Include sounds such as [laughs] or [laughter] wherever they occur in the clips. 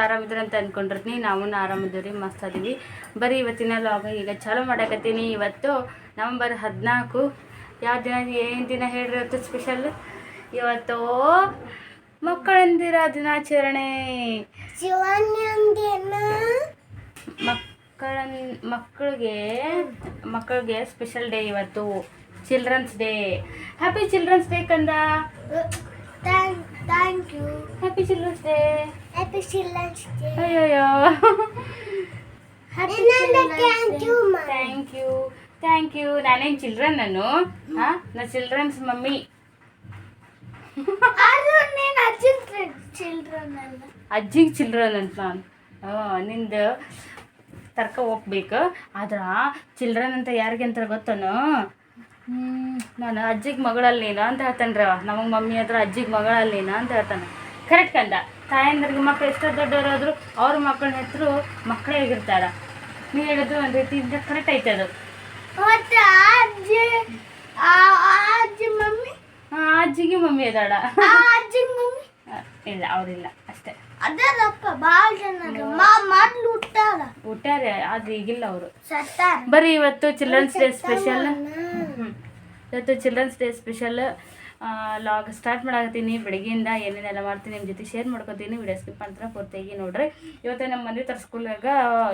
ಆರಾಮಿದ್ರ ಅಂತ ಅನ್ಕೊಂಡಿರ್ತೀನಿ. ನಾವು ಆರಾಮಿದ್ದೀವಿ ರೀ ಮಸ್ತ್ ಅದೀವಿ ಬರೀ ಇವತ್ತಿನ ಲಾಗ ಈಗ ಚಾಲೂ ಮಾಡಕತ್ತೀನಿ. ಇವತ್ತು ನವಂಬರ್ ಹದಿನಾಲ್ಕು. ಯಾವ ದಿನ ಏನು ದಿನ ಹೇಳಿರಿ ಇವತ್ತು ಸ್ಪೆಷಲ್ ಇವತ್ತು ಮಕ್ಕಳಂದಿರ ದಿನಾಚರಣೆ. ಮಕ್ಕಳ ಮಕ್ಕಳಿಗೆ ಮಕ್ಕಳಿಗೆ ಸ್ಪೆಷಲ್ ಡೇ ಇವತ್ತು. Children's day happy children's day ಕಂದ. Thank you happy children's day ಅಯ್ಯಯ್ಯೋ thank you thank you thank you ನಾನೇನು ಚಿಲ್ಡ್ರನ್ ನಾನು ಹಾಂ ನಾ ಚಿಲ್ಡ್ರನ್ಸ್ ಮಮ್ಮಿ ಅದು ಅಜ್ಜಿಗೆ ಚಿಲ್ಡ್ರನ್ ಅಂತ ನಾನು. ನಿಂದು ತರ್ಕ ಹೋಗ್ಬೇಕು. ಆದ್ರೆ ಚಿಲ್ಡ್ರನ್ ಅಂತ ಯಾರಿಗೆ ಅಂತಾರೆ ಗೊತ್ತನು? ಹ್ಮ್, ನಾನು ಅಜ್ಜಿಗೆ ಮಗಳಲ್ಲಿನ ಅಂತ ಹೇಳ್ತಾನೆ ನಮಗೆ ಮಮ್ಮಿ ಹತ್ರ ಅಜ್ಜಿಗೆ ಮಗಳಲ್ಲೇನ ಅಂತ ಹೇಳ್ತಾನೆ. ಕರೆಕ್ಟ್ ಕಂದ? ತಾಯಂದ್ರಿಗೆ ಮಕ್ಕಳು ಎಷ್ಟೋ ದೊಡ್ಡವರಾದರೂ ಅವ್ರ ಮಕ್ಕಳ ಹೆಸರು ಮಕ್ಕಳೇ ಆಗಿರ್ತಾರೆ. ನೀವು ಹೇಳೋದು ಒಂದು ರೀತಿಯಿಂದ ಕರೆಕ್ಟ್ ಐತೆ ಅದು. ಅಜ್ಜಿಗೆ ಮಮ್ಮಿ ಅದಾಡ ಅಜ್ಜಿ ಮಮ್ಮಿ? ಇಲ್ಲ ಅವ್ರಿಲ್ಲ ಅಷ್ಟೇ. ಹುಟ್ಟಾರ. ಆದ್ರೆ ಈಗಿಲ್ಲ ಅವರು. ಬರೀ ಇವತ್ತು ಚಿಲ್ಡ್ರನ್ಸ್ ಡೇ ಸ್ಪೆಷಲ್ ಇವತ್ತು children's day special log start ಮಾಡಾಕತ್ತೀನಿ, ಬೆಳಗ್ಗೆಯಿಂದ ಏನೇನೆಲ್ಲ ಮಾಡ್ತೀನಿ ನಿಮ್ಮ ಜೊತೆ ಶೇರ್ ಮಾಡ್ಕೊತೀನಿ ವಿಡಿಯೋ ಸ್ಕಿಪ್ ಅಂತ ಪೂರ್ತಿಯಾಗಿ ನೋಡ್ರಿ. ಇವತ್ತು ನಮ್ಮ ಮನೆ ತರ ಸ್ಕೂಲಾಗ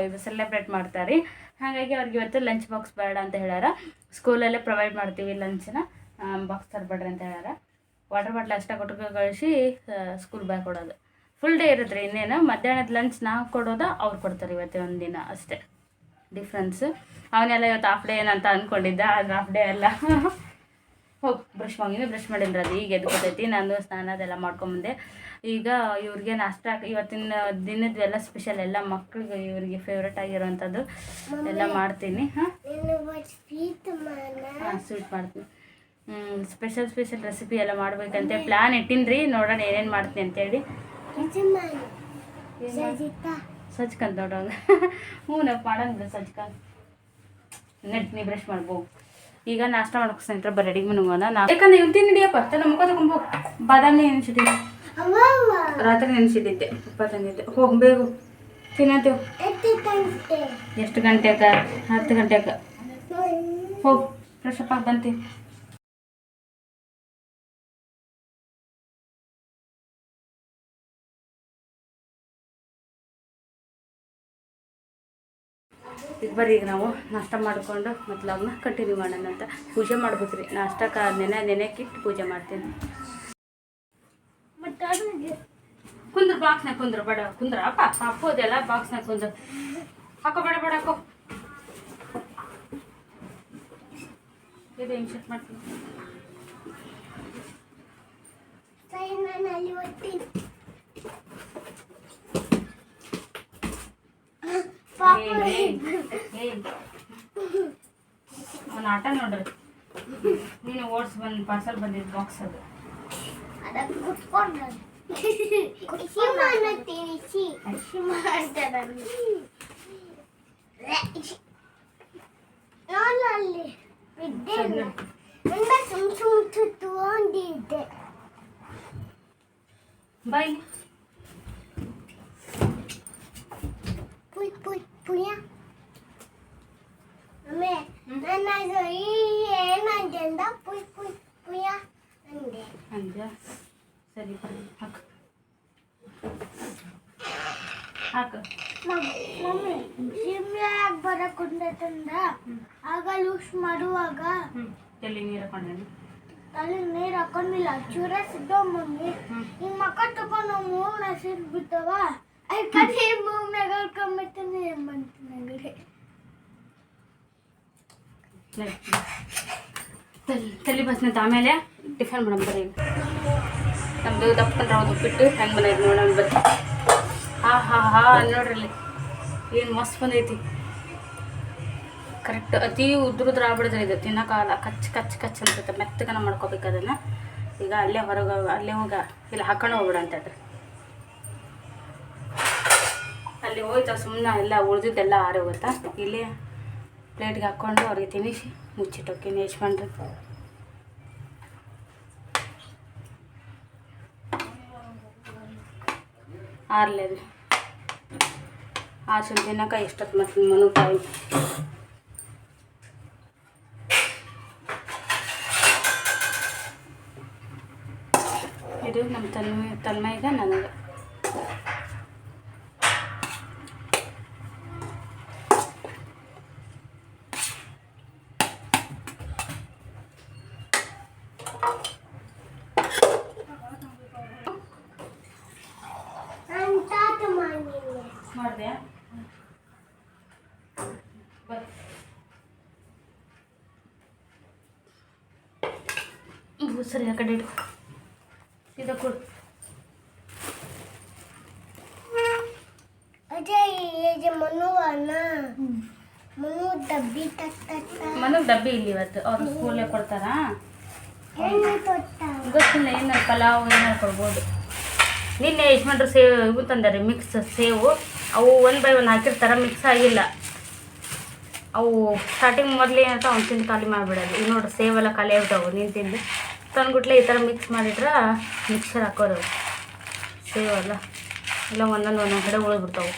ಇದು ಸೆಲೆಬ್ರೇಟ್ ಮಾಡ್ತಾರೆ. ಹಾಗಾಗಿ ಅವ್ರಿಗೆ ಇವತ್ತು ಲಂಚ್ ಬಾಕ್ಸ್ ಬೇಡ ಅಂತ ಹೇಳ್ಯಾರ. ಸ್ಕೂಲಲ್ಲೇ ಪ್ರೊವೈಡ್ ಮಾಡ್ತೀವಿ ಲಂಚನ ಬಾಕ್ಸ್ ತರಬೇಡ್ರಿ ಅಂತ ಹೇಳ್ಯಾರ. ವಾಟರ್ ಬಾಟ್ಲ್ ಅಷ್ಟೇ ಕೊಟ್ಟು ಕಳಿಸಿ ಸ್ಕೂಲ್ ಬ್ಯಾಗ್ ಕೊಡೋದು. ಫುಲ್ ಡೇ ಇರುತ್ತೆ ಇನ್ನೇನು. ಮಧ್ಯಾಹ್ನದ ಲಂಚ್ ನಾವು ಕೊಡೋದ ಅವ್ರು ಕೊಡ್ತಾರೆ ಇವತ್ತು ಒಂದು ದಿನ ಅಷ್ಟೇ. ಡಿಫ್ರೆನ್ಸ್ ಅವನೆಲ್ಲ ಇವತ್ತು ಹಾಫ್ ಡೇ ಏನಂತ ಅಂದ್ಕೊಂಡಿದ್ದೆ ಅದು ಹಾಫ್ ಡೇ ಅಲ್ಲ. [laughs] ಹೋಗಿ ಬ್ರಷ್ ಮಾಡಿ ಬ್ರಷ್ ಮಾಡಿಲ್ಲ ಅದು. ಈಗ ಎದ್ಕೊತೈತಿ ನಾನು ಸ್ನಾನ ಅದೆಲ್ಲ ಮಾಡ್ಕೊಂಬಂದೆ ಈಗ ಇವ್ರಿಗೆ ನಾಷ್ಟ ಇವತ್ತಿನ ದಿನದ ಎಲ್ಲ ಸ್ಪೆಷಲ್ ಎಲ್ಲ ಮಕ್ಳಿಗೆ ಇವರಿಗೆ ಫೇವ್ರೆಟ್ ಆಗಿರೋವಂಥದ್ದು. ಎಲ್ಲ ಮಾಡ್ತೀನಿ ಹಾಂ? ಸ್ವೀಟ್ ಮಾಡ್ತೀನಿ. ಸ್ಪೆಷಲ್ ಸ್ಪೆಷಲ್ ರೆಸಿಪಿ ಎಲ್ಲ ಮಾಡ್ಬೇಕಂತೆ. ಪ್ಲ್ಯಾನ್ ಇಟ್ಟಿನಿ ರೀ ನೋಡೋಣ ಏನೇನು ಮಾಡ್ತೀನಿ ಅಂತೇಳಿ. ಸಜ್ಕಂತ ನೋಡೋಣ [laughs] ಹ್ಞೂ ನಾವು ಮಾಡೋಣ ಸಜ್ಕಂತ. ನೆಟ್ ನೀ ಬ್ರಷ್ ಮಾಡ್ಬೋ ಈಗ ನಾಷ್ಟ ಮಾಡ್ಕೊ ಸ್ನೇಹಿತರೆ ಬರೀ ರೆಡಿ ಮನಗೋಣ ನಾ ಯಾಕಂದ್ರೆ ಇವ್ ತಿನ್ ಹಿಡಿಯಪ್ಪ ತನ್ನ ಮುಖ ತಗೊಂಬೋ ಬಾದಾಮಿ ನೆನೆಸಿಟ್ಟಿದ್ದೆ ಅವ್ವ ರಾತ್ರಿ ನೆನೆಸಿಟ್ಟಿದ್ದೆ ತುಪ್ಪ ತಂದಿದ್ದೆ ಹೋಗಿ, ಬೇಗ. ತಿನ್ನತ್ತೇವು ಎಷ್ಟು ಗಂಟೆಗ ಹತ್ತು ಗಂಟೆಗೆ ಹೋಗಿ ಫ್ರೆಶ್ ಅಪ್ ಬಂತೀವಿ ಈಗ ಬರ್ರಿ ಈಗ ನಾವು ನಾಷ್ಟ ಮಾಡಿಕೊಂಡು ಮತ್ತು ಲಗ್ನ ಕಂಟಿನ್ಯೂ ಮಾಡೋಣ ಅಂತ. ಪೂಜೆ ಮಾಡ್ಬೇಕ್ರಿ. ನಾಷ್ಟಕ್ಕೆ ನೆನೆ ನೆನೆಕ್ಕಿಟ್ಟು ಪೂಜೆ ಮಾಡ್ತೀನಿ. ಕುಂದ್ರ ಬಾಕ್ಸ್ನಾಗ ಕುಂದ್ರ ಬಡ ಕುಂದ್ರ. ಅಪ್ಪ ಹಾಕೋದೆಲ್ಲ ಬಾಕ್ಸ್ನಾಗ ಕುಂದ್ರ. ಹಾಕೋ ಬೇಡ ಬೇಡ ಹಾಕೋ. ಇದು ಹೆಂಗೆ ಮಾಡ್ತೀನಿ ಸೈ ನಾನು ಅಲ್ಲಿ ಒತ್ತೀನಿ ಪಾಪ ಅವನ ಆಟ ನೋಡ್ರಿ ನೀನು ಓಡ್ಸ್ ಬಂದು ಪಾರ್ಸಲ್ ಬಂದಿದ್ದು ಬಾಕ್ಸ್ ಅದು ಅದಕ್ಕೆ ಕುತ್ಕೊಂಡು ಖುಷಿ ಮಾನ ತಿಳಿಸಿ ಖುಷಿ ಮಾಡ್ತಾರೆ ನಾನು ಅಲ್ಲಿ ಇದ್ದೆ ಇಂದ ಸುಮ್ ಸುಮ್ ತಗೊಂಡಿದ್ದೆ ಬಾಯ್ ಪುಯ್ ಪುಯ್ ಪುಯ ಅಮ್ಮೆ ನನ್ನ ಈ ಏನಂದೆ ಅಂದ ಪುಯ್ ಪುಯ್ ಪುಯ ಅಂದೆ ಹಂಗೆ ಸರಿ ಹಾಕು ಹಾಕು ಮಮ್ಮಿ ಜಿಮ್ಯಾಗ ತಂದ. ಆಗ ಲೂಸ್ ಮಾಡುವಾಗ ತಲೆ ನೀರು ಹಾಕೊಂಡೇನು ತಲೆ ನೀರು ಹಾಕೊಂಡಿಲ್ಲ. ಚೂರ ಸಿದ್ದ ಮಮ್ಮಿ. ನಿಮ್ಮ ಮಕ್ಕ ತಗೊಂಡು ಮೂಗ್ ನಸಿರ್ ಬಿತ್ತವ ಐ ಕಡೆ ಮೂಗ್ನಾಗ ಕಮ್ಮಿತಾನೆ ಮಾಡ್ತೀನಿ ಅಂಗಡಿ ತಲೆ ಬಸ್ನಂತ ಆಮೇಲೆ ಟಿಫನ್ ಮಾಡಮ್ ಬರೀ. ನಮ್ಮದು ದಪ್ಪನ ರೌಂಡ್ ಉಪ್ಪಿಟ್ಟು ಹೆಂಗೆ ಬಂದೈತೆ ನೋಡೋಣ ಬರ್ರಿ ಹಾ ಹಾ ಹಾ ನೋಡ್ರಿ ಅಲ್ಲಿ. ಏನು ಮಸ್ತ್ ಬಂದೈತಿ. ಕರೆಕ್ಟ್ ಅತಿ ಉದ್ರುದ್ರ ಆಗ್ಬಿಡಿದ್ರೆ ಇದು. ತಿನ್ನೋಕ್ಕಾಗಲ್ಲ ಕಚ್ ಕಚ್ ಕಚ್ ಅನ್ಸುತ್ತೆ. ಮೆತ್ತಗನ ಮಾಡ್ಕೋಬೇಕು ಅದನ್ನು. ಈಗ ಅಲ್ಲೇ ಹೊರಗೆ, ಅಲ್ಲೇ ಹೋಗ. ಇಲ್ಲಿ, ಹಾಕೊಂಡು ಹೋಗ್ಬಿಡ ಅಂತ ಹೇಳ್ರಿ ಅಲ್ಲಿ ಹೋಯ್ತಾ ಸುಮ್ಮನೆ ಎಲ್ಲ ಉಳಿದಿದ್ದೆಲ್ಲ ಆರೋಗುತ್ತಾ ಹೋಗುತ್ತಾ ಇಲ್ಲಿ ಪ್ಲೇಟ್ಗೆ ಹಾಕ್ಕೊಂಡು ಅವ್ರಿಗೆ ತಿನ್ನಿಸಿ. ಮುಚ್ಚಿಟ್ಟೋಕೆ ಯಜಮಾನ್ರಿ. ಆರ್ಲೆ. ಅದು ಆರ್ಸಿನ ದಿನಕ್ಕೆ ಎಷ್ಟೊತ್ತು ಮತ್ತೆ ಮನು ಇದು ನಮ್ಮ ತನ್ಮ ತನ್ಮಯ್ಗ ನನಗೆ. ಮಾಡಿದೆ ಸರಿ ಆ ಕಡೆ ಇಡು. ಸೀದಾ ಕೊಡು. ಅಜಯ್ ಇದು ಮನುವನ. ಮನು ಡಬ್ಬಿ ತಟ್ಟ ಮನೆಗೆ ಡಬ್ಬಿ ಇಲ್ಲಿ ಇವತ್ತು. ಅವ್ರು ಸ್ಕೂಲೇ ಕೊಡ್ತಾರಾ? ಗೊತ್ತಿಲ್ಲ ಏನಾರು ಪಲಾವ್ ಏನಾರು ಕೊಡ್ಬೋದು ನಿನ್ನೆ ಯಜಮಾನ್ರು ಸೇವ್ ಇವು ತಂದಾರೆ ಮಿಕ್ಸ್ ಸೇವು. ಅವು ಒನ್ ಬೈ ಒನ್ ಹಾಕಿರ್ತಾರೆ ಮಿಕ್ಸ್ ಆಗಿಲ್ಲ. ಅವು ಸ್ಟಾರ್ಟಿಂಗ್ ಮೊದಲೇ ಏನಂತ ಅವ್ನು ತಿಂದು ಖಾಲಿ ಮಾಡಿಬಿಡೋದು. ಈಗ ನೋಡ್ರಿ ಸೇವೆಲ್ಲ ಖಾಲಿ ಆಗ್ತಾವೆ ನೀನು ತಿಂದು. ತಂದ್ಬಿಟ್ಲೆ ಈ ಥರ ಮಿಕ್ಸ್ ಮಾಡಿಟ್ರೆ ಮಿಕ್ಸರ್ ಹಾಕೋದು. ಸೇವ್ ಅಲ್ಲ. ಇಲ್ಲ ಒಂದೊಂದು ಒಂದೊಂದು ಕಡೆ ಉಳಿದ್ಬಿಡ್ತಾವೆ.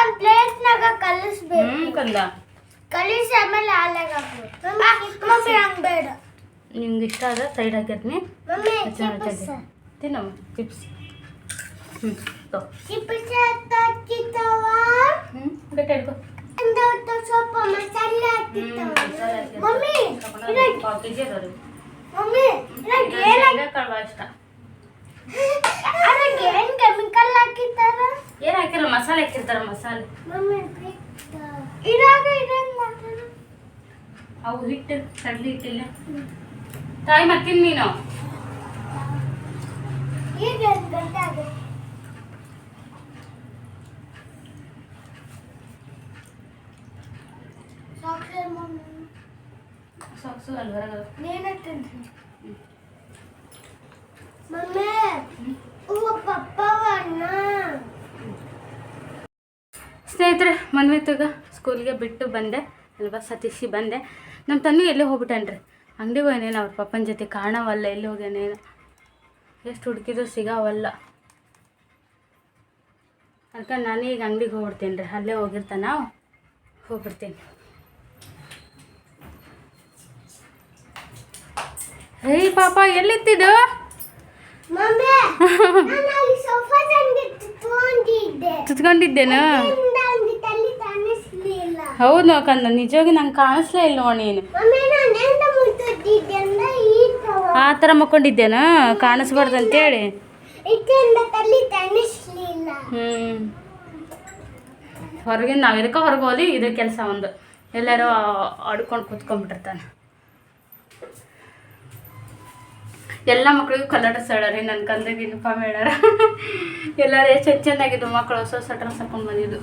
ಒಂದು ಪ್ಲೇಟ್ನಾಗ ಕಲಿಸ್ಬೇಕು. ಕಂದ. ಕಲಿಸಿ ಆಮೇಲೆ ಹಾಲಾಗ ಹಾಕ್ಬೇಕು. ಮಮ್ಮಿ ಹಂಗೆ ಬೇಡ. ನಿಮ್ಗೆ ಇಷ್ಟ ಆದ್ರೆ ಸೈಡ್ ಹಾಕಿರ್ತೀನಿ ತಿನ್ನಮ್ಮ ಚಿಪ್ಸ್ ಹ್ಞೂ ಗಟ್ಟಿ ಹಿಡ್ಕೊ. ಸ್ವಲ್ಪ ಮಸಾಲೆ ಹಾಕಿತ್ತವ ಮಮ್ಮಿ ಮಮ್ಮಿ ಇಷ್ಟ ಅದಕ್ಕೆ ಏನ್ ಕೆಮಿಕಲ್ ಏನು ಮಸಾಲೆ ಹಾಕಿರ್ತಾರೆ ಮಸಾಲೆ. ಮಮ್ಮಿ ಮಾಡ್ತಾರ ಅವು ಹಿಟ್ಟು ಕಡ್ಲಿ ಹಿಟ್ಟಿಲ್ಲ. ತಾಯಿ ಮತ್ತಿನ್ ನೀನು ಈಗ ಗಂಟೆ ಆಗುತ್ತೆ ಸಾಕ್ರೆ ಮಮ್ಮಿ ಸಾಕ್ಸು ಅಲ್ಲಿ ಹೊರಗೆ ನೀನೇ ತಿಂತೀನಿ ಮಮ್ಮಿ ಹೂವು ಪಪ್ಪವನ್ನ ಸ್ನೇಹಿತರೆ ಮನ್ವಿತಗ ಸ್ಕೂಲ್ಗೆ ಬಿಟ್ಟು ಬಂದೆ ಅಲ್ವಾ ಸತೀಶಿ ಬಂದೆ. ನಮ್ಮ ತನ್ನ ಎಲ್ಲೇ ಹೋಗ್ಬಿಟ್ಟನ್ರಿ. ಅಂಗಡಿ ಹೋಗೇನೇನು ಅವ್ರ ಪಪ್ಪನ ಜೊತೆ ಕಾಣವಲ್ಲ ಎಲ್ಲಿ ಹೋಗ್ಯಾನೇನು. ಎಷ್ಟು ಹುಡುಕಿದ್ರು ಸಿಗಾವಲ್ಲ. ಅದಕ್ಕೆ ನಾನು ಈಗ ಅಂಗಡಿಗೆ ಹೋಗ್ಬಿಡ್ತೀನಿ ರೀ ಅಲ್ಲೇ ಹೋಗಿರ್ತಾನ ಹೋಗ್ಬಿಡ್ತೀನಿ ಏಯ್ ಪಾಪ ಎಲ್ಲಿತ್ತಿದ್ದು ಮಮ್ಮಿ ನಾನು ಅಲ್ಲಿ ಸೋಫಾ ತಂದು ತಗೊಂಡಿದ್ದೆ ತುತ್ಕೊಂಡಿದ್ದೇನು ಇಂದ ಪಾಪ ಎಲ್ಲಿತ್ತಿದ್ದು ಹೌದು ನೋಕಂದ ನಿಜವಾಗಿ ನಂಗೆ ಕಾಣಿಸ್ಲೇ ಇಲ್ಲ ನೋಡಿ ನೀನು ಆ ಥರ ಮಕ್ಕೊಂಡಿದ್ದೇನ? ಕಾಣಿಸ್ಬಾರ್ದು ಅಂತೇಳಿ. ಹ್ಞೂ ಹೊರಗಿನ ನಾವು ಇದಕ್ಕೆ ಹೊರಗೆ ಹೋಗಿ ಇದು ಕೆಲಸ ಒಂದು. ಎಲ್ಲರೂ ಆಡ್ಕೊಂಡು ಕೂತ್ಕೊಂಡ್ಬಿಟ್ಟಿರ್ತಾನೆ. ಎಲ್ಲ ಮಕ್ಳಿಗೂ ಕನ್ನಡ ಹೇಳಾರಿ ನನ್ನ ಕಂದಗೆ ಯೂನಿಫಾರ್ಮ್ ಹೇಳಾರ ಎಲ್ಲರೂ ಎಷ್ಟು ಚೆಂದ ಚೆನ್ನಾಗಿದ್ದು ಮಕ್ಕಳು ಹೊಸ ಹೊಸ ಡ್ರೆಸ್ ಹಾಕೊಂಡು ಬಂದಿದ್ದು.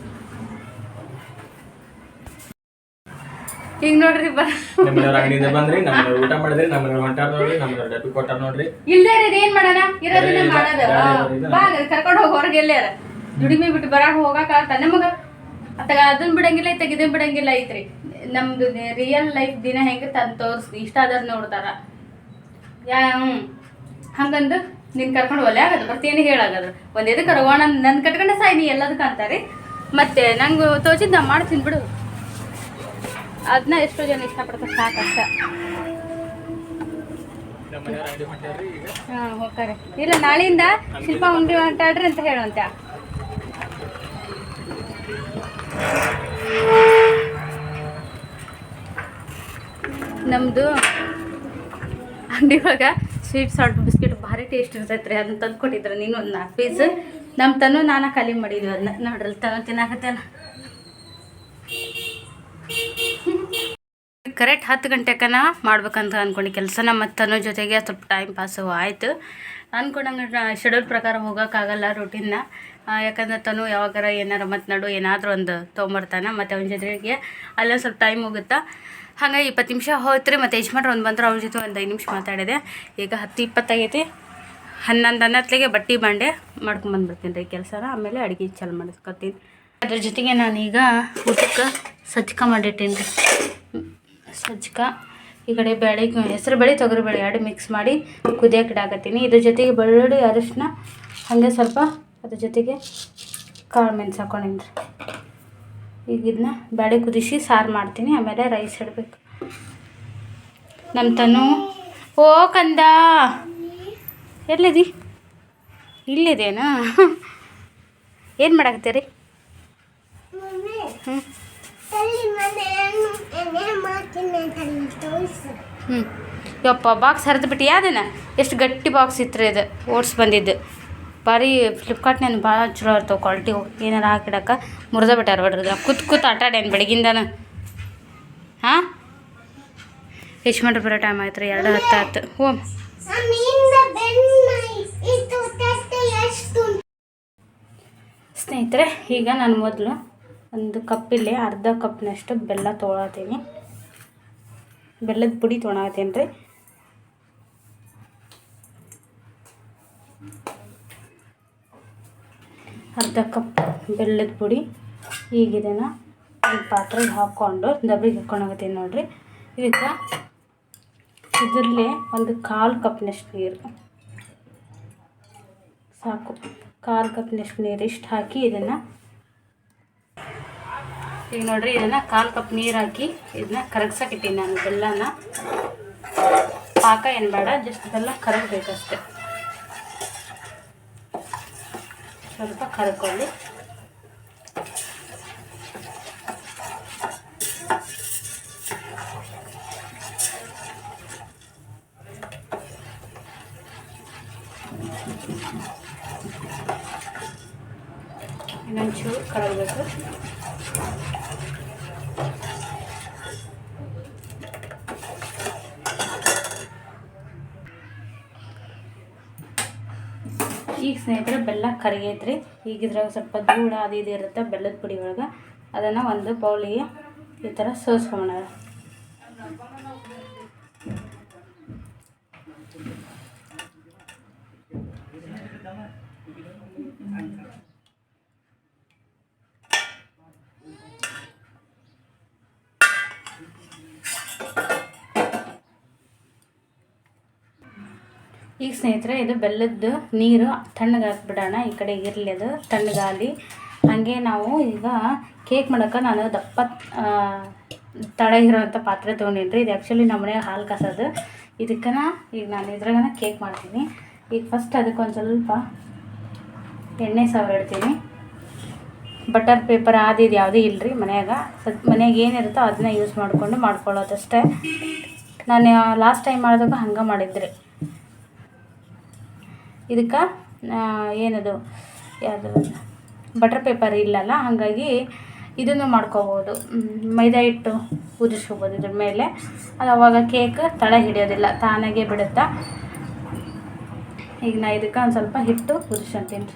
ಈಗ ನೋಡ್ರಿ ಬಂದ್ರಿ ನಮ್ಮನೆಯವ್ರು ಊಟ ಮಾಡಿದ್ರಿ ನಮ್ಮನೆಯವ್ರು ಹೊಂಟಾರ ನೋಡ್ರಿ ನಮ್ಮನೆಯವ್ರು ಡಬ್ಬಿ ಕೊಟ್ಟಾರ ನೋಡ್ರಿ. ಇಲ್ದೇ ಇರೋದು ಏನ್ ಮಾಡೋಣ? ಇರೋದನ್ನ ಮಾಡದ. ಬಾ ಕರ್ಕೊಂಡು ಹೋಗಿ ಹೊರಗೆ ಎಲ್ಲಾರ ದುಡಿಮೆ ಬಿಟ್ಟು ಬರಾಕ ಹೋಗಾಕ ನಮಗ ಅತ್ತಾಗ ಅದನ್ನ ಬಿಡಂಗಿಲ್ಲ ಇತ್ತಾಗ ಇದನ್ನ ಬಿಡಂಗಿಲ್ಲ ಐತ್ರಿ ನಮ್ದು ರಿಯಲ್ ಲೈಫ್ ದಿನ ಹೆಂಗೆ ತಂದು ತೋರಿಸ್ ಇಷ್ಟ ಆದ್ರೆ ನೋಡ್ತಾರ. ಯಾ ಹ್ಞೂ ಹಂಗಂದು ನಿನ್ ಕರ್ಕೊಂಡು ಒಲೆ ಆಗದು ಬರ್ತೀನಿ ಹೇಳಾಗದ್ರ ಒಂದ್ ಎದಕ್ಕೆ ರವಾಣ ನನ್ ಕಟ್ಕೊಂಡೆ ಸಾಯಿ ನೀ ಎಲ್ಲದಕ್ಕೆ ಅಂತಾರೆ. ಮತ್ತೆ ನಂಗೆ ತೋಚಿದ್ ನಾ ಮಾಡ್ತೀನಿ ಬಿಡು. ಅದನ್ನ ಎಷ್ಟೋ ಜನ ಇಷ್ಟಪಡ್ತಾರೆ ಸಾಕಷ್ಟ. ಹಾಂ ಹೋಗ್ತಾರೆ. ಇಲ್ಲ ನಾಳೆಯಿಂದ ಶಿಲ್ಪ ಉಂಡಿ ಹೊಂಟಾಡ್ರಿ ಅಂತ ಹೇಳುವಂತೆ ನಮ್ಮದು ಅಂಗಡಿ ಒಳಗೆ ಸ್ವೀಟ್ ಸಾಲ್ಟ್ ಬಿಸ್ಕೆಟ್ ಭಾರಿ ಟೇಸ್ಟ್ ಇರ್ತೈತೆ ರೀ ಅದನ್ನ ತಂದು ಕೊಟ್ಟಿದ್ರು ನೀನು ಒಂದು ನಾಲ್ಕು ಪೀಸ್ ನಮ್ಮ ತನು ನಾನು ಖಾಲಿ ಮಾಡಿದ್ವಿ ಅದನ್ನ ನೋಡ್ರಿ ತನು ತಿನ್ನಾಕತ್ತೇನ ಕರೆಕ್ಟ್ ಹತ್ತು ಗಂಟೆಕನ ಮಾಡ್ಬೇಕಂತ ಅಂದ್ಕೊಂಡು ಕೆಲಸ ನಮ್ಮ ತನು ಜೊತೆಗೆ ಸ್ವಲ್ಪ ಟೈಮ್ ಪಾಸು ಆಯಿತು. ಅಂದ್ಕೊಂಡಂಗೆ ಶೆಡ್ಯೂಲ್ ಪ್ರಕಾರ ಹೋಗೋಕ್ಕಾಗಲ್ಲ ರೂಟೀನ್ನ ಯಾಕಂದ್ರೆ ತನು ಯಾವಾಗಾರ ಏನಾರ ಮತ್ತು ನಡು ಏನಾದರೂ ಒಂದು ತೊಗೊಂಬರ್ತಾನೆ, ಮತ್ತು ಅವನ ಜೊತೆಗೆ ಅಲ್ಲೊಂದು ಸ್ವಲ್ಪ ಟೈಮ್ ಹೋಗುತ್ತಾ. ಹಾಗಾಗಿ ಇಪ್ಪತ್ತು ನಿಮಿಷ ಹೋಯ್ತು ರೀ ಮತ್ತು ಯಜಮಾನ್ರು ಒಂದು ಬಂದರು, ಅವ್ರ ಜೊತೆ ಒಂದು ಐದು ನಿಮಿಷ ಮಾತಾಡಿದೆ. ಈಗ ಹತ್ತು ಇಪ್ಪತ್ತಾಗೈತಿ ಹನ್ನೊಂದು ಹನ್ನತ್ಲಿಗೆ ಬಟ್ಟೆ ಬಾಂಡೆ ಮಾಡ್ಕೊಂಬಂದ್ಬಿಡ್ತೀನಿ ರೀ ಕೆಲಸನ. ಆಮೇಲೆ ಅಡುಗೆ ಚಾಲು ಮಾಡಿಸ್ಕೊತೀನಿ. ಅದ್ರ ಜೊತೆಗೆ ನಾನೀಗ ಊಟಕ್ಕೆ ಸಜ್ಕ ಮಾಡಿಟ್ಟೀನಿ ರೀ. ಸಜ್ಕ, ಈ ಕಡೆ ಬೇಳೆ ಹೆಸರು ಬೇಳೆ ತೊಗರಿ ಬೇಳೆ ಎರಡು ಮಿಕ್ಸ್ ಮಾಡಿ ಕುದಿಯೋಕೆ ಇಡಾಕತ್ತೀನಿ. ಇದ್ರ ಜೊತೆಗೆ ಬೆಳ್ಳುಳ್ಳಿ ಅರಿಶಿನ ಹಾಗೆ ಸ್ವಲ್ಪ ಅದ್ರ ಜೊತೆಗೆ ಕಾಳು ಮೆಣಸು ಹಾಕೊಂಡಿನಿ ಈಗ ಇದನ್ನ ಬೇಳೆ ಕುದಿಸಿ ಸಾರು ಮಾಡ್ತೀನಿ, ಆಮೇಲೆ ರೈಸ್ ಇಡಬೇಕು. ನಮ್ಮ ತನು, ಓ ಕಂದ! ಎಲ್ಲಿದಿ? ಇಲ್ಲಿದೇನಾ? ಏನು ಮಾಡಾಕತ್ತೀರಿ? ಹ್ಞೂ ಯಪ್ಪ ಬಾಕ್ಸ್ ಹರಿದು ಬಿಟ್ಟು ಯಾವ್ದೇನ ಎಷ್ಟು ಗಟ್ಟಿ ಬಾಕ್ಸ್ ಇತ್ತು ಇದು ಓಟ್ಸ್ ಬಂದಿದ್ದು. ಭಾರಿ ಫ್ಲಿಪ್ಕಾರ್ಟ್ನಲ್ಲಿ ಭಾಳ ಚಲೋ ಇರ್ತಾವೆ ಕ್ವಾಲಿಟಿ. ಏನಾರ ಹಾಕಿಡಕ್ಕೆ ಮುರಿದ ಬಿಟ್ಟಾರ ಬಿಡ್ರಿ ಕೂತು ಕೂತ್ ಆಟ ಆಡ್ಯಾನ ಬೆಳಗಿಂದನ? ಹಾಂ? ಎಷ್ಟು ಮಾಡ್ರಿ ಬರೋ ಟೈಮ್ ಆಯ್ತು ರೀ ಎರಡು ಹತ್ತು ಆಯ್ತು. ಎಷ್ಟು ಸ್ನೇಹಿತರೆ, ಈಗ ನಾನು ಮೊದಲು ಒಂದು ಕಪ್ಪಿಲ್ಲಿ ಅರ್ಧ ಕಪ್ನಷ್ಟು ಬೆಲ್ಲ ತೊಗೊಳತ್ತೀನಿ. ಬೆಲ್ಲದ ಪುಡಿ ತೊಗೊಳತ್ತೀನಿ ರೀ. ಅರ್ಧ ಕಪ್ ಬೆಲ್ಲದ ಪುಡಿ ಈಗಿದೆನ ಒಂದು ಪಾತ್ರೆಗೆ ಹಾಕ್ಕೊಂಡು ದಬ್ಬಿಗೆ ಹಾಕ್ಕೊಂಡೋಗತ್ತೀನಿ ನೋಡಿರಿ. ಇದಕ್ಕೆ ಇದರಲ್ಲೇ ಒಂದು ಕಾಲು ಕಪ್ನಷ್ಟು ನೀರು ಸಾಕು. ಕಾಲು ಕಪ್ನಷ್ಟು ನೀರು ಇಷ್ಟು ಹಾಕಿ ಇದನ್ನು ಈಗ ನೋಡಿರಿ ಇದನ್ನು ಕಾಲು ಕಪ್ ನೀರು ಹಾಕಿ ಇದನ್ನ ಕರಗ್ಸಕ್ಕಿಟ್ಟಿನಿ ನಾನು ಬೆಲ್ಲನ. ಪಾಕ ಏನು ಬೇಡ ಜಸ್ಟ್ ಬೆಲ್ಲ ಕರಗಬೇಕಷ್ಟೆ. 저도 딱 가를 걸요? ಈಗ ಸ್ನೇಹಿತರೆ ಬೆಲ್ಲ ಕರಗೈತ್ರಿ ಈಗ ಇದ್ರಾಗ ಸ್ವಲ್ಪ ಧೂಳ ಅದು ಇದು ಇರುತ್ತೆ ಬೆಲ್ಲದ ಪುಡಿ ಒಳಗೆ. ಅದನ್ನು ಒಂದು ಬೌಲಿಗೆ ಈ ಥರ ಸೋಸ್ಕೊಂಬೋಣ ಈಗ ಸ್ನೇಹಿತರೆ, ಇದು ಬೆಲ್ಲದ್ದು ನೀರು ತಣ್ಣಗೆ ಹಾಕ್ಬಿಡೋಣ. ಈ ಕಡೆ ಇರಲಿ ಅದು ತಣ್ಣಗಾಲಿ ಹಾಗೆ ನಾವು ಈಗ ಕೇಕ್ ಮಾಡೋಕೆ ನಾನು ದಪ್ಪ ತಡ ಇರೋವಂಥ ಪಾತ್ರೆ ತೊಗೊಂಡಿನಿ ಇದು ಆ್ಯಕ್ಚುಲಿ ನಮ್ಮ ಮನೆಯಾಗ ಹಾಲು ಕಾಸೋದು. ಇದಕ್ಕೆ ಈಗ ನಾನು ಇದ್ರಾಗನ ಕೇಕ್ ಮಾಡ್ತೀನಿ. ಈಗ ಫಸ್ಟ್ ಅದಕ್ಕೆ ಒಂದು ಸ್ವಲ್ಪ ಎಣ್ಣೆ ಸಾವಿರ ಇಡ್ತೀನಿ. ಬಟರ್ ಪೇಪರ್ ಅದು ಇದು ಯಾವುದೂ ಇಲ್ಲರಿ ಮನೆಯಾಗ. ಮನ್ಯಾಗ ಸದ್ ಮನೆಯಾಗ ಏನಿರುತ್ತೋ ಅದನ್ನ ಯೂಸ್ ಮಾಡಿಕೊಂಡು ಮಾಡ್ಕೊಳ್ಳೋದಷ್ಟೇ. ನಾನು ಲಾಸ್ಟ್ ಟೈಮ್ ಮಾಡಿದಾಗ ಹಂಗೆ ಮಾಡಿದ್ರಿ. ಇದಕ್ಕೆ ಏನದು, ಯಾವುದು ಬಟರ್ ಪೇಪರ್ ಇಲ್ಲಲ್ಲ, ಹಾಗಾಗಿ ಇದನ್ನು ಮಾಡ್ಕೋಬೋದು. ಮೈದಾ ಹಿಟ್ಟು ಕುದಿಸ್ಕೋಬೋದು ಇದ್ರ ಮೇಲೆ. ಅದು ಅವಾಗ ಕೇಕ್ ತಳ ಹಿಡಿಯೋದಿಲ್ಲ, ತಾನಾಗೆ ಬಿಡುತ್ತಾ? ಈಗ ನಾ ಇದಕ್ಕೆ ಒಂದು ಸ್ವಲ್ಪ ಹಿಟ್ಟು ಉದಿಸ್ಕೊಂತೀನಿ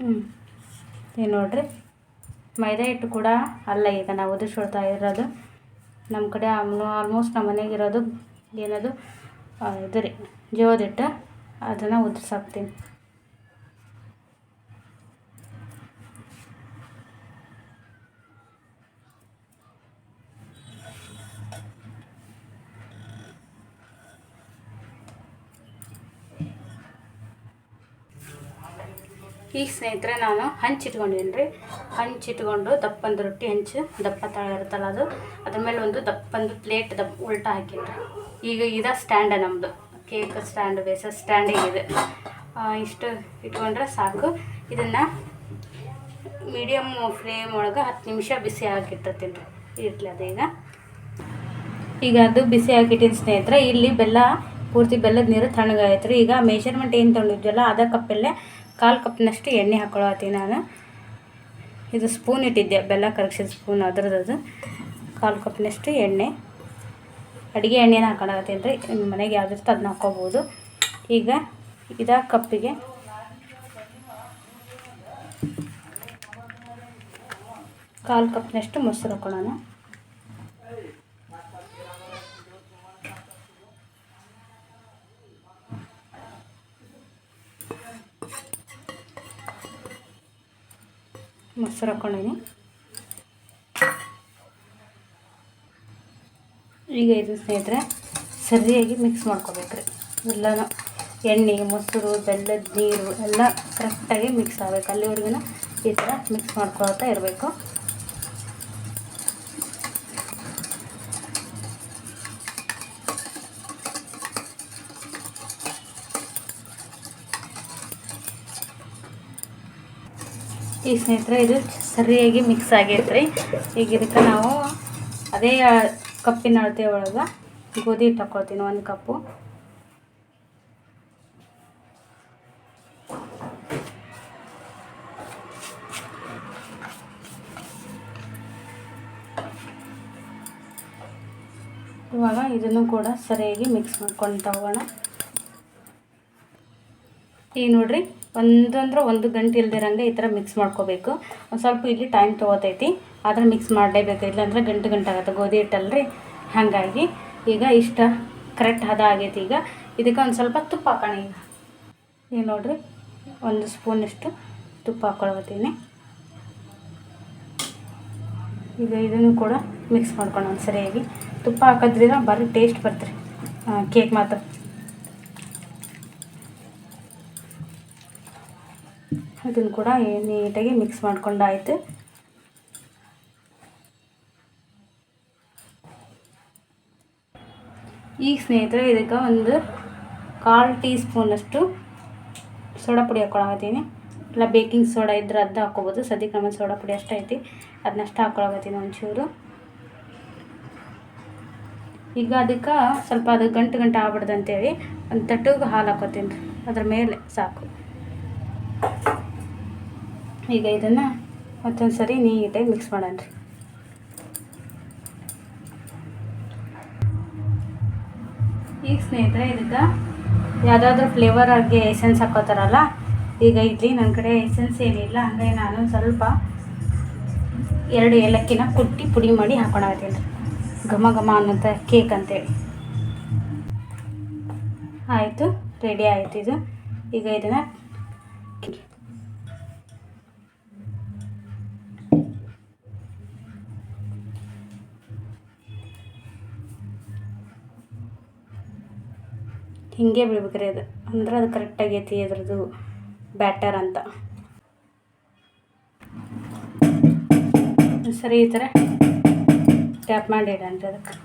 ಹ್ಞೂ ಇದು ನೋಡ್ರಿ. ಮೈದಾ ಹಿಟ್ಟು ಕೂಡ ಅಲ್ಲ ಈಗ ನಾವು ಉದಿಸ್ಕೊಳ್ತಾ ಇರೋದು. ನಮ್ಮ ಕಡೆ ಆಲ್ಮೋಸ್ಟ್ ನಮ್ಮ ಮನೆಗೆ ಇರೋದು ಏನದು? ಇದು ರೀ ಜೋದಿಟ್ಟು ಅದನ್ನು ಉದ್ರಿಸಾಕ್ತೀನಿ. ಈಗ ಸ್ನೇಹಿತರೆ, ನಾನು ಹಂಚಿಟ್ಕೊಂಡಿನಿ ರೀ. ಹಂಚಿಟ್ಕೊಂಡು ದಪ್ಪಂದು ರೊಟ್ಟಿ, ಹಂಚು ದಪ್ಪ ತಳ ಇರುತ್ತಲ್ಲ ಅದು, ಅದ್ರ ಮೇಲೆ ಒಂದು ದಪ್ಪಂದು ಪ್ಲೇಟ್ ದಪ್ಪ ಉಲ್ಟಾ ಹಾಕಿನಿ ರೀ. ಈಗ ಇದ ಸ್ಟ್ಯಾಂಡ ನಮ್ಮದು ಕೇಕ್ ಸ್ಟ್ಯಾಂಡ್ ಬೇಸ ಸ್ಟ್ಯಾಂಡಿಗೆ ಇದೆ. ಆ, ಇಷ್ಟು ಇಟ್ಕೊಂಡ್ರೆ ಸಾಕು. ಇದನ್ನು ಮೀಡಿಯಮ್ ಫ್ಲೇಮ್ ಒಳಗೆ ಹತ್ತು ನಿಮಿಷ ಬಿಸಿ ಹಾಕಿಟ್ಟಿರ್ತೀನಿ ರೀ. ಇರ್ಲಿ ಅದೀಗ. ಈಗ ಅದು ಬಿಸಿ ಹಾಕಿಟ್ಟಿನ ಸ್ನೇಹಿತರೆ ಇಲ್ಲಿ ಬೆಲ್ಲ ಪೂರ್ತಿ ಬೆಲ್ಲದ ನೀರು ತಣ್ಣಗಾಯ್ತು ರೀ. ಈಗ ಮೆಷರ್ಮೆಂಟ್ ಏನು ತೊಗೊಂಡಿದ್ವಲ್ಲ ಅದ ಕಪ್ಪಲ್ಲೇ ಕಾಲು ಕಪ್ನಷ್ಟು ಎಣ್ಣೆ ಹಾಕೊಳತ್ತೀನಿ ನಾನು. ಇದು ಸ್ಪೂನ್ ಇಟ್ಟಿದ್ದೆ ಬೆಲ್ಲ ಕರಗಿಸಿದ ಸ್ಪೂನ್ ಅದ್ರದ್ದು. ಕಾಲು ಕಪ್ನಷ್ಟು ಎಣ್ಣೆ. ಅಡುಗೆ ಎಣ್ಣೆನ ಹಾಕೊಳತ್ತೀನಿ ರೀ ನಿಮ್ಮ ಮನೆಗೆ ಯಾವ್ದಿರ್ತೋ ಅದನ್ನ ಹಾಕ್ಕೋಬೋದು. ಈಗ ಇದ ಕಪ್ಪಿಗೆ. ಕಾಲು ಕಪ್ನಷ್ಟು ಮೊಸರು ಹಾಕೊಳ್ಳೋಣ. ಮೊಸರು ಹಾಕ್ಕೊಂಡೀನಿ ಈಗ ಇದು ಸ್ನೇಹಿತರೆ, ಸರಿಯಾಗಿ ಮಿಕ್ಸ್ ಮಾಡ್ಕೋಬೇಕ್ರಿ. ಎಲ್ಲನೂ ಎಣ್ಣೆ, ಮೊಸರು, ಬೆಲ್ಲದ ನೀರು ಎಲ್ಲ ಕರೆಕ್ಟಾಗಿ ಮಿಕ್ಸ್ ಆಗಬೇಕು. ಅಲ್ಲಿವರೆಗೂ ಈ ಥರ ಮಿಕ್ಸ್ ಮಾಡ್ಕೊಳ್ತಾ ಇರಬೇಕು. ಈ ಸ್ನೇಹಿತರೆ, ಇದು ಸರಿಯಾಗಿ ಮಿಕ್ಸ್ ಆಗೈತ್ರಿ. ಈಗ ಇದಕ್ಕೆ ನಾವು ಅದೇ ಕಪ್ಪಿನ ಅಳತೆ ಒಳಗೆ ಗೋಧಿ ಹಾಕ್ಕೊಳ್ತೀನಿ ಒಂದು ಕಪ್ಪು. ಇವಾಗ ಇದನ್ನು ಕೂಡ ಸರಿಯಾಗಿ ಮಿಕ್ಸ್ ಮಾಡ್ಕೊಂಡು ತಗೋಣ. ಈ ನೋಡ್ರಿ ಒಂದಂದ್ರೆ ಒಂದು ಗಂಟೆ ಇಲ್ದಿರಂಗೆ ಈ ಥರ ಮಿಕ್ಸ್ ಮಾಡ್ಕೋಬೇಕು. ಒಂದು ಸ್ವಲ್ಪ ಇಲ್ಲಿ ಟೈಮ್ ತೊಗೋತೈತಿ. ಆದ್ರೆ ಮಿಕ್ಸ್ ಮಾಡಲೇಬೇಕು. ಇಲ್ಲಾಂದ್ರೆ ಗಂಟು ಗಂಟು ಆಗುತ್ತೆ. ಗೋಧಿ ಹಿಟ್ಟಲ್ರಿ, ಹಾಗಾಗಿ ಈಗ ಇಷ್ಟ ಕರೆಕ್ಟ್ ಹದ ಆಗೈತಿ ಈಗ. ಇದಕ್ಕೆ ಒಂದು ಸ್ವಲ್ಪ ತುಪ್ಪ ಹಾಕೋಣ ಈಗ. ಈಗ ನೋಡಿರಿ, ಒಂದು ಸ್ಪೂನಷ್ಟು ತುಪ್ಪ ಹಾಕೊಳತ್ತೀನಿ ಈಗ ಇದನ್ನು ಕೂಡ ಮಿಕ್ಸ್ ಮಾಡ್ಕೊಂಡು ಒಂದು ಸರಿಯಾಗಿ ತುಪ್ಪ ಹಾಕೋದ್ರಿಂದ ಬರೀ ಟೇಸ್ಟ್ ಬರ್ತೀರಿ ಕೇಕ್ ಮಾತ್ರ. ಇದನ್ನು ಕೂಡ ನೀಟಾಗಿ ಮಿಕ್ಸ್ ಮಾಡ್ಕೊಂಡಾಯ್ತು. ಈಗ ಸ್ನೇಹಿತರೆ, ಇದಕ್ಕೆ ಒಂದು ಕಾಲು ಟೀ ಸ್ಪೂನಷ್ಟು ಸೋಡಾ ಪುಡಿ ಹಾಕ್ಕೊಳಕತ್ತೀನಿ ಇಲ್ಲ, ಬೇಕಿಂಗ್ ಸೋಡಾ ಇದ್ರೆ ಅದು ಹಾಕ್ಕೋಬೋದು. ಸದ್ಯಕ್ಕೆ ಕ್ರಮ ಸೋಡಾ ಪುಡಿ ಅಷ್ಟೇ ಐತಿ. ಅದನ್ನಷ್ಟು ಹಾಕ್ಕೊಳಕತ್ತೀನಿ ಒಂಚೂರು. ಈಗ ಅದಕ್ಕೆ ಸ್ವಲ್ಪ ಅದು ಗಂಟು ಗಂಟು ಆಗ್ಬಿಡ್ದು ಅಂತೇಳಿ ಒಂದು ತಟ್ಟಗೆ ಹಾಲು ಹಾಕೋತೀನಿ ಅದ್ರ ಮೇಲೆ ಸಾಕು. ಈಗ ಇದನ್ನು ಮತ್ತೊಂದು ಸರಿ ನೀಟಾಗಿ ಮಿಕ್ಸ್ ಮಾಡೋಣ ರೀ. ಈಗ ಸ್ನೇಹಿತರೆ, ಇದಕ್ಕೆ ಯಾವುದಾದ್ರೂ ಫ್ಲೇವರ್ ಆಗಿ ಎಸೆನ್ಸ್ ಹಾಕೋತಾರಲ್ಲ, ಈಗ ಇಡ್ಲಿ ನನ್ನ ಕಡೆ ಎಸೆನ್ಸ್ ಏನಿಲ್ಲ, ಹಂಗಾಗಿ ನಾನು ಸ್ವಲ್ಪ ಎರಡು ಏಲಕ್ಕಿನ ಕುಟ್ಟಿ ಪುಡಿ ಮಾಡಿ ಹಾಕೊಳತ್ತೀನಿ ಘಮ ಘಮ ಅನ್ನೋಂಥ ಕೇಕ್ ಅಂತೇಳಿ. ಆಯಿತು ರೆಡಿ ಆಯಿತು ಇದು. ಈಗ ಇದನ್ನು ಹಿಂಗೆ ಬೀಳ್ಬೇಕ್ರಿ ಅದು. ಅಂದ್ರೆ ಅದು ಕರೆಕ್ಟ್ ಆಗೈತಿ ಅದ್ರದ್ದು ಬ್ಯಾಟರ್ ಅಂತ. ಸರಿ ಈ ಥರ ಟ್ಯಾಪ್ ಮಾಡಿ ಇಡಂರಿ ಅದಕ್ಕೆ.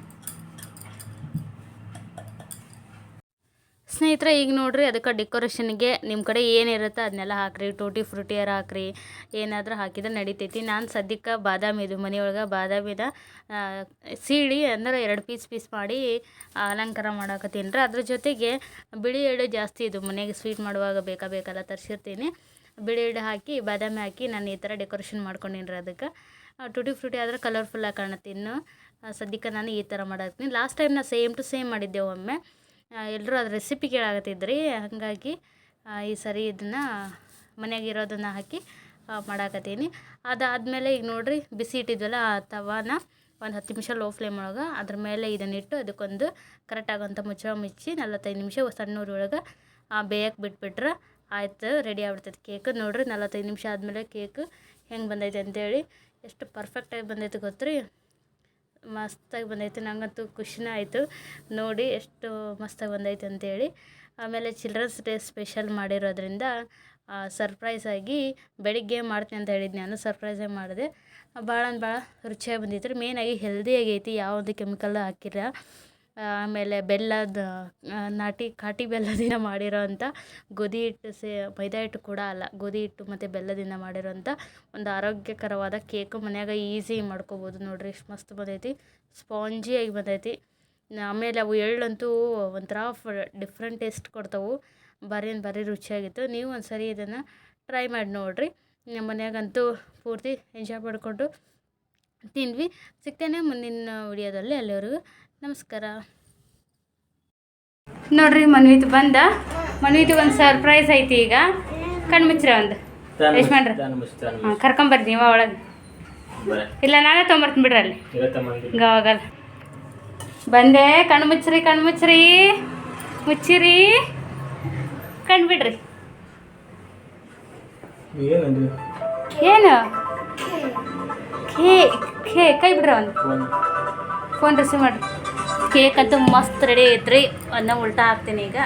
ಸ್ನೇಹಿತರೆ, ಈಗ ನೋಡಿರಿ ಅದಕ್ಕೆ ಡೆಕೋರೇಷನ್ಗೆ ನಿಮ್ಮ ಕಡೆ ಏನಿರುತ್ತೆ ಅದನ್ನೆಲ್ಲ ಹಾಕ್ರಿ, ಟೂಟಿ ಫ್ರೂಟಿಯರ್ ಹಾಕ್ರಿ, ಏನಾದರೂ ಹಾಕಿದ್ರೆ ನಡಿತೈತಿ. ನಾನು ಸದ್ಯಕ್ಕೆ ಬಾದಾಮಿ ಇದು, ಮನೆಯೊಳಗೆ ಬಾದಾಮಿದ ಸೀಳಿ ಅಂದ್ರೆ ಎರಡು ಪೀಸ್ ಪೀಸ್ ಮಾಡಿ ಅಲಂಕಾರ ಮಾಡಾಕತ್ತೀನಿ. ರೀ ಅದ್ರ ಜೊತೆಗೆ ಬಿಳಿ ಎಳ್ಳು ಜಾಸ್ತಿ ಇದು ಮನೆಗೆ ಸ್ವೀಟ್ ಮಾಡುವಾಗ ಬೇಕಾ, ಬೇಕಲ್ಲ ತರಿಸಿರ್ತೀನಿ. ಬಿಳಿ ಎಳ್ಳು ಹಾಕಿ, ಬಾದಾಮಿ ಹಾಕಿ ನಾನು ಈ ಥರ ಡೆಕೋರೇಷನ್ ಮಾಡ್ಕೊಂಡಿನ್ರಿ ರೀ ಅದಕ್ಕೆ ಟೂಟಿ ಫ್ರೂಟಿ ಆದರೆ ಕಲರ್ಫುಲ್ಲಾಗಿ ಕಾಣುತ್ತೆ ಇನ್ನು. ಸದ್ಯಕ್ಕೆ ನಾನು ಈ ಥರ ಮಾಡಾಕ್ತೀನಿ ಲಾಸ್ಟ್ ಟೈಮ್ ನಾನು ಸೇಮ್ ಟು ಸೇಮ್ ಮಾಡಿದ್ದೆ ಒಮ್ಮೆ. ಎಲ್ಲರೂ ಅದು ರೆಸಿಪಿ ಕೇಳಾಕತ್ತಿದ್ರಿ, ಹಾಗಾಗಿ ಈ ಸರಿ ಇದನ್ನು ಮನೆಯಾಗ ಇರೋದನ್ನು ಹಾಕಿ ಮಾಡಾಕತ್ತೀನಿ. ಅದಾದಮೇಲೆ ಈಗ ನೋಡಿರಿ, ಬಿಸಿ ಇಟ್ಟಿದ್ವಲ್ಲ ಆ ತವಾನ, ಒಂದು ಹತ್ತು ನಿಮಿಷ ಲೋ ಫ್ಲೇಮ್ ಒಳಗೆ, ಅದ್ರ ಮೇಲೆ ಇದನ್ನಿಟ್ಟು ಅದಕ್ಕೊಂದು ಕರೆಕ್ಟ್ ಆಗೋಂಥ ಮುಚ್ಚಳ ಮುಚ್ಚಿ, ನಲವತ್ತೈದು ನಿಮಿಷ ಸಣ್ಣ ಊರೊಳಗೆ ಬೇಯಕ್ಕೆ ಬಿಟ್ಬಿಟ್ರೆ, ಆಯ್ತು ರೆಡಿ ಆಗ್ಬಿಡ್ತೈತೆ ಕೇಕ್ ನೋಡಿರಿ, ನಲವತ್ತೈದು ನಿಮಿಷ ಆದಮೇಲೆ ಕೇಕ್ ಹೆಂಗೆ ಬಂದೈತೆ ಅಂತೇಳಿ, ಎಷ್ಟು ಪರ್ಫೆಕ್ಟಾಗಿ ಬಂದೈತೆ ಗೊತ್ತ್ರಿ. ಮಸ್ತಾಗಿ ಬಂದೈತೆ ನನಗಂತೂ ಖುಷಿನೇ ಆಯಿತು. ನೋಡಿ ಎಷ್ಟು ಮಸ್ತಾಗಿ ಬಂದೈತೆ ಅಂತೇಳಿ. ಆಮೇಲೆ ಚಿಲ್ಡ್ರನ್ಸ್ ಡೇ ಸ್ಪೆಷಲ್ ಮಾಡಿರೋದ್ರಿಂದ ಸರ್ಪ್ರೈಸ್ ಆಗಿ ಬೆಳಿಗ್ಗೆ ಮಾಡ್ತೀನಿ ಅಂತ ಹೇಳಿದ್ದೆ ನಾನು ಸರ್ಪ್ರೈಸಾಗಿ ಮಾಡಿದೆ. ಭಾಳ ಭಾಳ ರುಚಿಯಾಗಿ ಬಂದಿತ್ತು. ರೀ ಮೇಯ್ನಾಗಿ ಹೆಲ್ದಿ ಆಗೈತಿ, ಯಾವುದೇ ಕೆಮಿಕಲ್ ಹಾಕಿಲ್ಲ ಆಮೇಲೆ ಬೆಲ್ಲದ ನಾಟಿ ಕಾಟಿ ಬೆಲ್ಲದಿಂದ ಮಾಡಿರೋ ಅಂಥ ಗೋಧಿ ಹಿಟ್ಟು ಸೇ, ಮೈದಾ ಹಿಟ್ಟು ಕೂಡ ಅಲ್ಲ, ಗೋಧಿ ಹಿಟ್ಟು ಮತ್ತು ಬೆಲ್ಲದಿಂದ ಮಾಡಿರೋಂಥ ಒಂದು ಆರೋಗ್ಯಕರವಾದ ಕೇಕು ಮನ್ಯಾಗ ಈಸಿ ಮಾಡ್ಕೋಬೋದು ನೋಡಿರಿ. ಎಷ್ಟು ಮಸ್ತ್ ಬಂದೈತಿ. ಸ್ಪಾಂಜಿಯಾಗಿ ಬಂದೈತಿ. ಆಮೇಲೆ ಅವು ಎಳ್ಳಂತೂ ಒಂಥರ ಫ, ಡಿಫ್ರೆಂಟ್ ಟೇಸ್ಟ್ ಕೊಡ್ತಾವೆ. ಭಾರಿ ಭಾರಿ ರುಚಿಯಾಗಿತ್ತು. ನೀವು ಒಂದು ಸರಿ ಇದನ್ನು ಟ್ರೈ ಮಾಡಿ ನೋಡಿರಿ. ನಮ್ಮ ಮನ್ಯಾಗಂತೂ ಪೂರ್ತಿ ಎಂಜಾಯ್ ಮಾಡಿಕೊಂಡು ತಿಂದ್ವಿ. ಸಿಗ್ತೇನೆ ಮುಂದಿನ ವಿಡಿಯೋದಲ್ಲಿ ಎಲ್ಲರಿಗೂ ನಮಸ್ಕಾರ. ನೋಡ್ರಿ ಮನ್ವಿತ್ ಬಂದ. ಮನ್ವಿತ್ ಒಂದು ಸರ್ಪ್ರೈಸ್ ಐತಿ ಈಗ. ಕಣ್ಮುಚ್ಚ್ರ ಒಂದು. ಯಜಮಾನ್ರ ಹಾಂ ಕರ್ಕೊಂಬರ್ತೀನಿ ಇವ ಒಳಗೆ. ಇಲ್ಲ ನಾನೇ ತೊಗೊಂಬರ್ತೀನಿ ಬಿಡ್ರಿ ಅಲ್ಲಿ. ಗವಾಗಲ್ಲ ಬಂದೆ ಕಣ್ಣು ಮುಚ್ಚ್ರಿ ಕಣ್ಣು ಮುಚ್ಚ್ರಿ. ಮುಚ್ಚಿರಿ. ಕಣ್ಣು ಬಿಡ್ರಿ. ಏನು? ಖೇ ಖೇ ಕೈ ಬಿಡ್ರಿ ಒಂದು ಫೋನ್ ರಿಸೀವ್ ಮಾಡ್ರಿ ಕೇಕ್ ಅಂತೂ ಮಸ್ತ್ ರೆಡಿ ಐತ್ರಿ. ಅದನ್ನ ಉಲ್ಟಾ ಹಾಕ್ತೀನಿ ಈಗ.